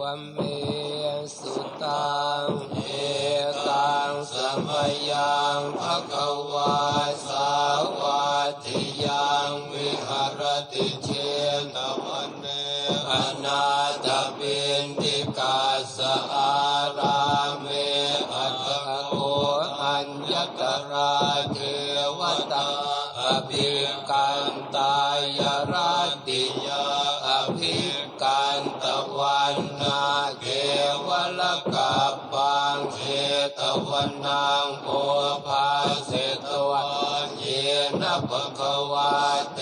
วเมสุตังเอตังสมยังภะคะวาสาวาทิยังวิหารติเชตวันเนอนาถปินติกาสอาราเมอัตโกอัญญตราเทวตาอภิกันตายรา กันตะวันนาเกวลกัปปังเชตวันนางโอภาเสตวันเยนะปะคะวาเต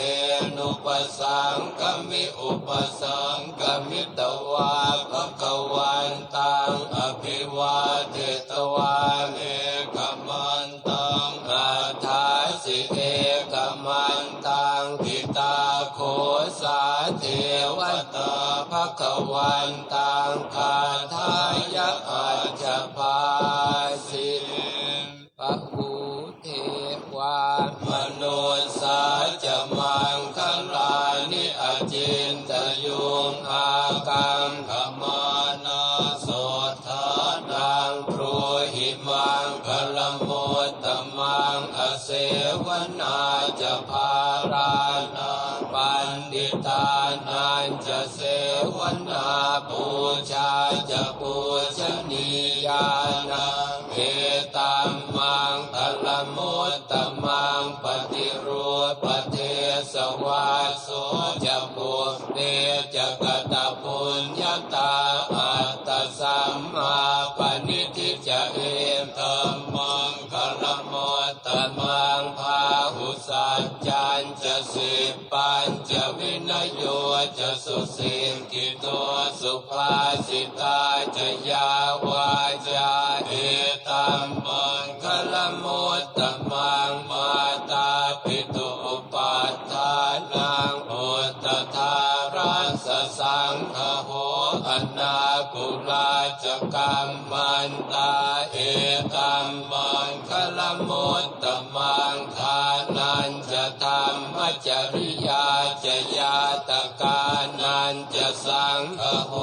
นุปสังกมิอุปสังกมิตวาภะคะวันตังอภิวาเทตวาเอกมันตังอาทาสิเอ ภะคะวันตังคาทายะอัจจภาสิปะหูเทวามโนสาจะมังคลานิอจินตยุงอากังขมานาโสธานังพรูหิมังคลโมตตมังอเสวนาจะพารานา ปันดิตานันจะเสวนาปูชาจะปูชนียานาเอตัมมังคละมตตมังปฏิรูปเทสวาโสจะปุเตจะกตปุญญาตา จะวินโยจะสุสิงกิโตสุภาสิตาจะยาวาจาเอตัมมังคลโมตตมังมาตาปิตุปัฏฐานังโอตตทารัสสังฆโหอนาคุลาจะกัมมันตาเอตัมมังคลโมตตมังทานันจะธรรมจริ จะสังโห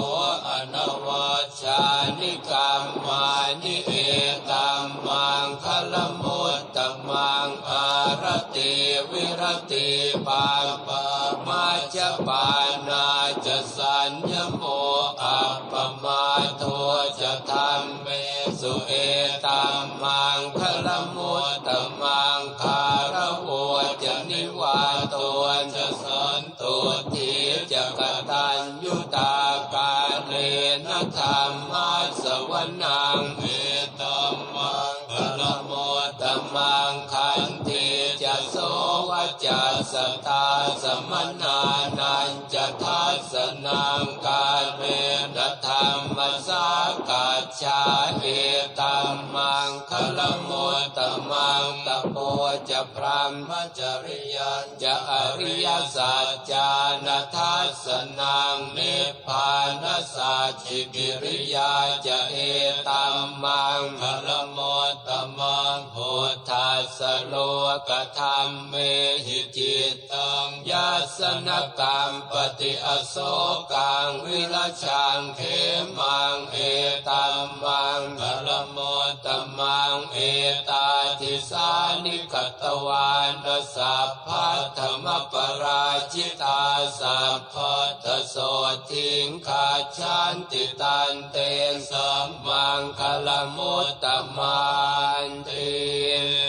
อนวัชานิกรรมานิเอตัมมังคลโมตตมังอารติวิรติปาปามาจะปานาจะสัญญโมอัปปมาโทจะธรรมเมสุเอ ธรรมาสวนังเอตัมมังคลโมตตมังคันติจะโสวจะสตาสมนานันจะทัสนังกาเมน จะพรหมจริยันจะอริยสัจจานัทัสนังนิพพานสัจจิกิริยาจะเอตัมมังคลโมตตมังพุทธัสสโลกธรรมเมหิจิตตังยัสนกรรมปฏิอโศกังวิรชังเขมังเอตัมมั ขตวานสัพพะธมปราชิตาสัพพทโสทิงขาชันติตันเตสัมมังคลมุตตมันติ